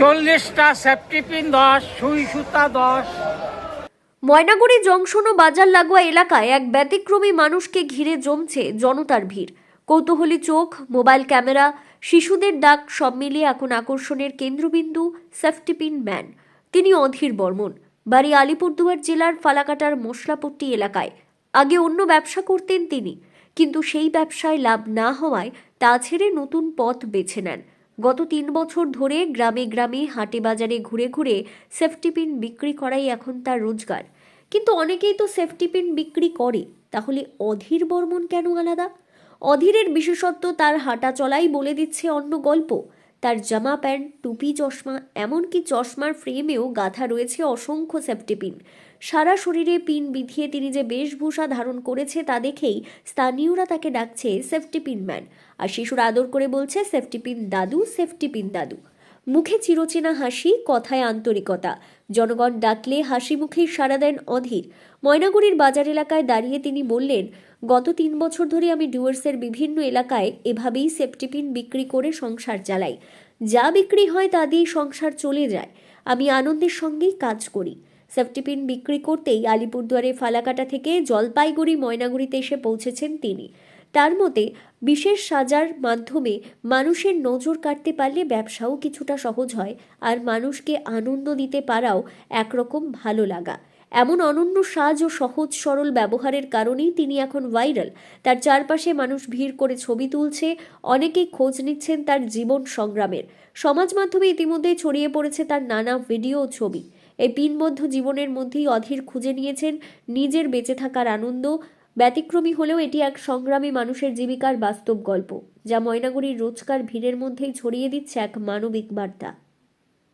চল্লিশটা সেফটিপিন দশ, সুই সুতা দশ। ময়নাগুড়ি জংশন ও বাজার লাগোয়া এলাকায় এক ব্যতিক্রমী মানুষকে ঘিরে জমছে জনতার ভিড়। কৌতূহলী চোখ, মোবাইল ক্যামেরা, শিশুদের ডাক সব মিলিয়ে এখন আকর্ষণের কেন্দ্রবিন্দু সেফটিপিন ম্যান তিনি অধীর বর্মন বাড়ি আলিপুরদুয়ার জেলার ফালাকাটার মশলাপট্টি এলাকায়। আগে অন্য ব্যবসা করতেন তিনি। কিন্তু সেই ব্যবসায় লাভ না হওয়ায় তা ছেড়ে নতুন পথ বেছে নেন। গত তিন বছর ধরে গ্রামে গ্রামে, হাটে বাজারে ঘুরে ঘুরে সেফটি পিন বিক্রি করাই এখন তার রোজগার। কিন্তু অনেকেই তো সেফটি পিন বিক্রি করে, তাহলে অধীর বর্মন কেন আলাদা? অধীরের বিশেষত্ব তার হাঁটা চলাই বলে দিচ্ছে অন্য গল্প। তার জামা প্যান্ট, টুপি, চশমা, এমনকি চশমার ফ্রেমেও গাঁথা রয়েছে অসংখ্য সেফটিপিন। সারা শরীরে পিন বিধিয়ে তিনি যে বেশভূষা ধারণ করেছে তা দেখেই স্থানীয়রা তাকে ডাকছে সেফটিপিন ম্যান আর শিশুরা আদর করে বলছে, সেফটিপিন দাদু সেফটিপিন দাদু। মুখে চিরচেনা হাসি, কথায় আন্তরিকতা। জনগণ ডাকলে হাসি মুখেই সাড়া দেন অধীর। ময়নাগুড়ির বাজার এলাকায় দাঁড়িয়ে তিনি বললেন, গত তিন বছর ধরে আমি ডুয়ার্সের বিভিন্ন এলাকায় এভাবেই সেফটিপিন বিক্রি করে সংসার চালাই। যা বিক্রি হয় তা দিয়ে সংসার চলে যায়। আমি আনন্দের সঙ্গেই কাজ করি। সেফটিপিন বিক্রি করতেই আলিপুরদুয়ারে ফালাকাটা থেকে জলপাইগুড়ি ময়নাগুড়িতে এসে পৌঁছেছেন তিনি। তার মতে, বিশেষ সাজার মাধ্যমে মানুষের নজর কাটতে পারলে ব্যবসাও কিছুটা সহজ হয় আর মানুষকে আনন্দ দিতে পারাও একরকম ভালো লাগা। এমন অনন্য সাজ ও সহজ সরল ব্যবহারের কারণেই তিনি এখন ভাইরাল। তার চারপাশে মানুষ ভিড় করে ছবি তুলছে অনেকেই খোঁজ নিচ্ছেন তার জীবন সংগ্রামের। সমাজ মাধ্যমে ইতিমধ্যেই ছড়িয়ে পড়েছে তার নানা ভিডিও ও ছবি। এই পিনবদ্ধ জীবনের মধ্যেই অধীর খুঁজে নিয়েছেন নিজের বেঁচে থাকার আনন্দ ব্যতিক্রমী হলেও এটি এক সংগ্রামী মানুষের জীবিকার বাস্তব গল্প, যা ময়নাগুড়ির রোজকার ভিড়ের মধ্যেই ছড়িয়ে দিচ্ছে এক মানবিক বার্তা।